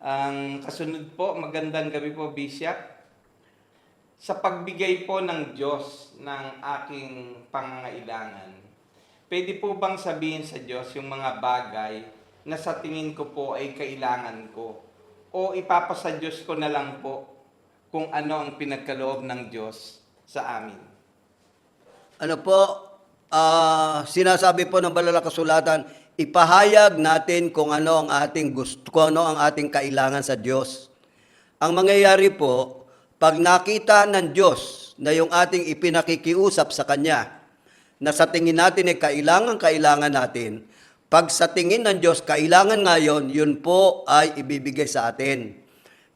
Ang kasunod po, magandang gabi po, Bishop. Sa pagbigay po ng Diyos ng aking pangangailangan, pwede po bang sabihin sa Diyos yung mga bagay na sa tingin ko po ay kailangan ko? O ipapasa Diyos ko na lang po kung ano ang pinagkaloob ng Diyos sa amin? Ano po, ah, sinasabi po ng banal na kasulatan, ipahayag natin kung ano ang ating gusto, kung ano ang ating kailangan sa Diyos. Ang mangyayari po, pag nakita ng Diyos na yung ating ipinakikiusap sa Kanya, na sa tingin natin ay kailangan-kailangan natin, pag sa tingin ng Diyos, kailangan ngayon, yun po ay ibibigay sa atin.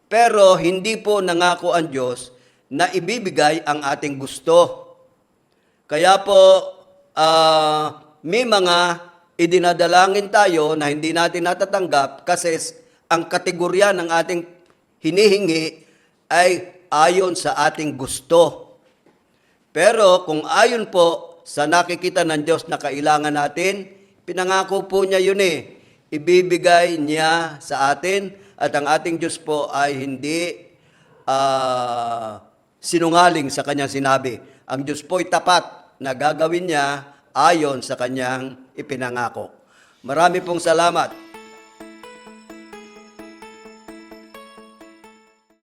Pero hindi po nangako ang Diyos na ibibigay ang ating gusto. Kaya po, ah, may mga idinadalangin tayo na hindi natin natatanggap kasi ang kategorya ng ating hinihingi ay ayon sa ating gusto. Pero kung ayon po sa nakikita ng Diyos na kailangan natin, pinangako po niya yun eh. Ibibigay niya sa atin at ang ating Diyos po ay hindi ah, sinungaling sa kanyang sinabi. Ang Diyos po ay tapat na gagawin niya ayon sa kanyang ipinangako. Marami pong salamat.